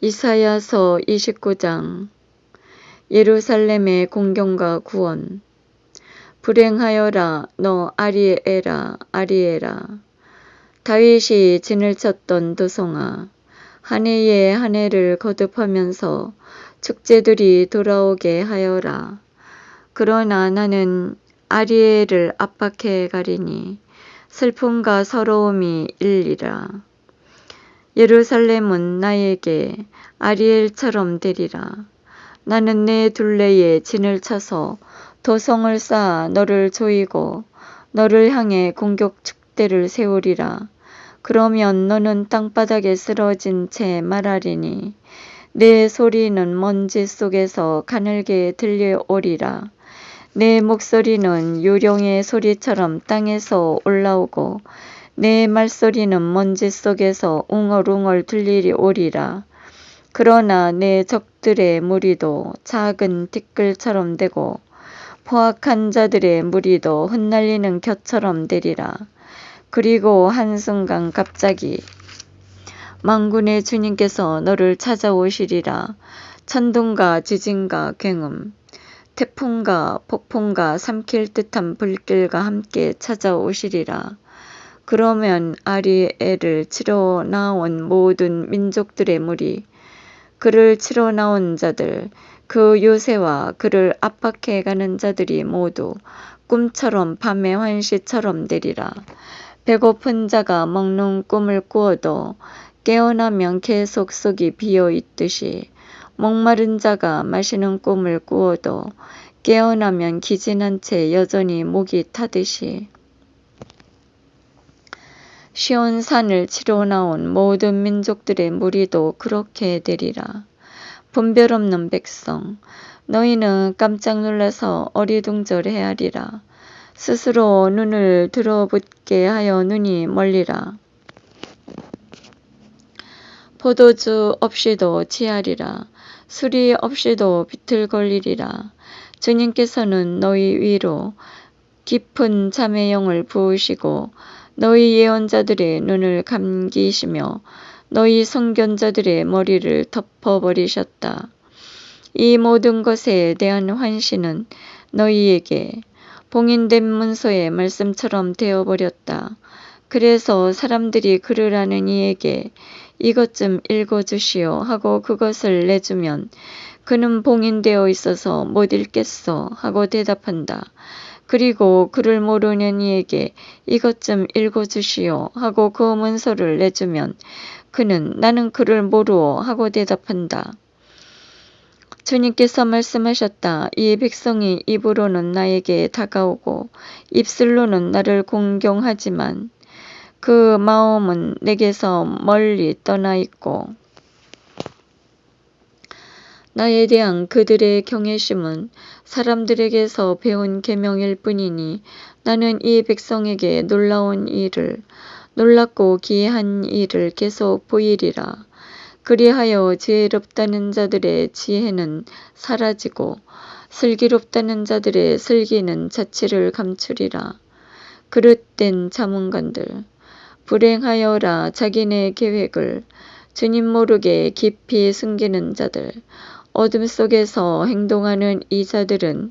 이사야서 29장. 예루살렘의 공경과 구원. 불행하여라 너 아리에라 아리에라 다윗이 진을 쳤던 도성아 한 해에 한 해를 거듭하면서 축제들이 돌아오게 하여라. 그러나 나는 아리에를 압박해 가리니 슬픔과 서러움이 일리라 예루살렘은 나에게 아리엘처럼 되리라. 나는 내 둘레에 진을 쳐서 도성을 쌓아 너를 조이고 너를 향해 공격 축대를 세우리라. 그러면 너는 땅바닥에 쓰러진 채 말하리니 내 소리는 먼지 속에서 가늘게 들려오리라. 내 목소리는 요령의 소리처럼 땅에서 올라오고 내 말소리는 먼지 속에서 웅얼웅얼 들리리 오리라. 그러나 내 적들의 무리도 작은 티끌처럼 되고 포악한 자들의 무리도 흩날리는 곁처럼 되리라. 그리고 한순간 갑자기 망군의 주님께서 너를 찾아오시리라. 천둥과 지진과 굉음, 태풍과 폭풍과 삼킬 듯한 불길과 함께 찾아오시리라. 그러면 아리엘을 치러 나온 모든 민족들의 무리, 그를 치러 나온 자들, 그 요새와 그를 압박해 가는 자들이 모두 꿈처럼 밤의 환시처럼 되리라. 배고픈 자가 먹는 꿈을 꾸어도 깨어나면 계속 속이 비어 있듯이 목마른 자가 마시는 꿈을 꾸어도 깨어나면 기진한 채 여전히 목이 타듯이 시온 산을 치러 나온 모든 민족들의 무리도 그렇게 되리라. 분별 없는 백성, 너희는 깜짝 놀라서 어리둥절 헤아리라. 스스로 눈을 들어붙게 하여 눈이 멀리라. 포도주 없이도 취하리라. 술이 없이도 비틀거리리라. 주님께서는 너희 위로 깊은 잠의 영을 부으시고 너희 예언자들의 눈을 감기시며 너희 성견자들의 머리를 덮어버리셨다. 이 모든 것에 대한 환시는 너희에게 봉인된 문서의 말씀처럼 되어버렸다. 그래서 사람들이 글을 아는 이에게 이것 좀 읽어주시오 하고 그것을 내주면 그는 봉인되어 있어서 못 읽겠어 하고 대답한다. 그리고 그를 모르는 이에게 이것 좀 읽어주시오 하고 그 문서를 내주면 그는 나는 그를 모르오 하고 대답한다. 주님께서 말씀하셨다. 이 백성이 입으로는 나에게 다가오고 입술로는 나를 공경하지만 그 마음은 내게서 멀리 떠나 있고 나에 대한 그들의 경외심은 사람들에게서 배운 계명일 뿐이니 나는 이 백성에게 놀라운 일을 놀랍고 기이한 일을 계속 보이리라. 그리하여 지혜롭다는 자들의 지혜는 사라지고 슬기롭다는 자들의 슬기는 자취를 감추리라. 그릇된 자문관들 불행하여라 자기네 계획을 주님 모르게 깊이 숨기는 자들 어둠 속에서 행동하는 이자들은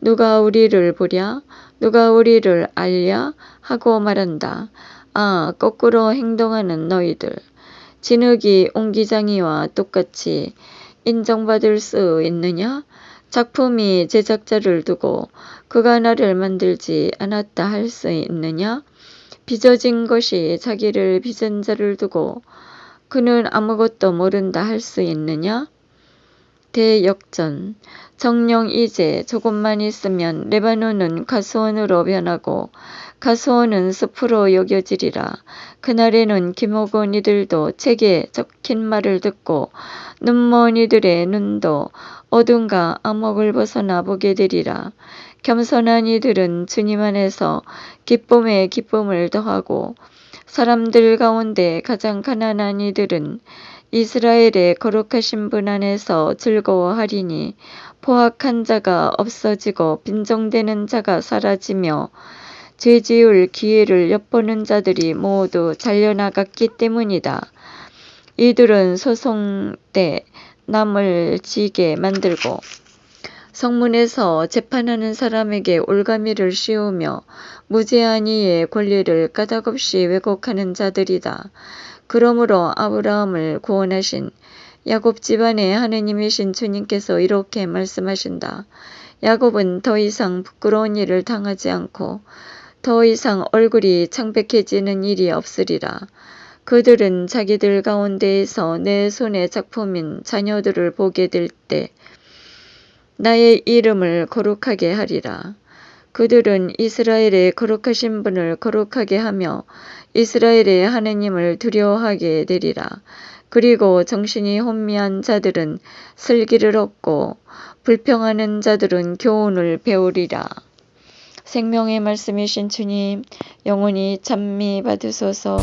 누가 우리를 보랴? 누가 우리를 알랴? 하고 말한다. 아, 거꾸로 행동하는 너희들. 진흙이 옹기장이와 똑같이 인정받을 수 있느냐? 작품이 제작자를 두고 그가 나를 만들지 않았다 할 수 있느냐? 빚어진 것이 자기를 빚은 자를 두고 그는 아무것도 모른다 할 수 있느냐? 대역전 정령 이제 조금만 있으면 레바논은 가수원으로 변하고 가수원은 숲으로 여겨지리라. 그날에는 김옥은 이들도 책에 적힌 말을 듣고 눈먼 이들의 눈도 어둠과 암흑을 벗어나 보게 되리라. 겸손한 이들은 주님 안에서 기쁨에 기쁨을 더하고 사람들 가운데 가장 가난한 이들은 이스라엘의 거룩하신 분 안에서 즐거워하리니 포악한 자가 없어지고 빈정되는 자가 사라지며 죄 지을 기회를 엿보는 자들이 모두 잘려나갔기 때문이다. 이들은 소송 때 남을 지게 만들고 성문에서 재판하는 사람에게 올가미를 씌우며 무죄한 이의 권리를 까닭없이 왜곡하는 자들이다. 그러므로 아브라함을 구원하신 야곱 집안의 하느님이신 주님께서 이렇게 말씀하신다. 야곱은 더 이상 부끄러운 일을 당하지 않고 더 이상 얼굴이 창백해지는 일이 없으리라. 그들은 자기들 가운데에서 내 손의 작품인 자녀들을 보게 될 때 나의 이름을 거룩하게 하리라. 그들은 이스라엘의 거룩하신 분을 거룩하게 하며 이스라엘의 하느님을 두려워하게 되리라. 그리고 정신이 혼미한 자들은 슬기를 얻고 불평하는 자들은 교훈을 배우리라. 생명의 말씀이신 주님, 영원히 찬미 받으소서.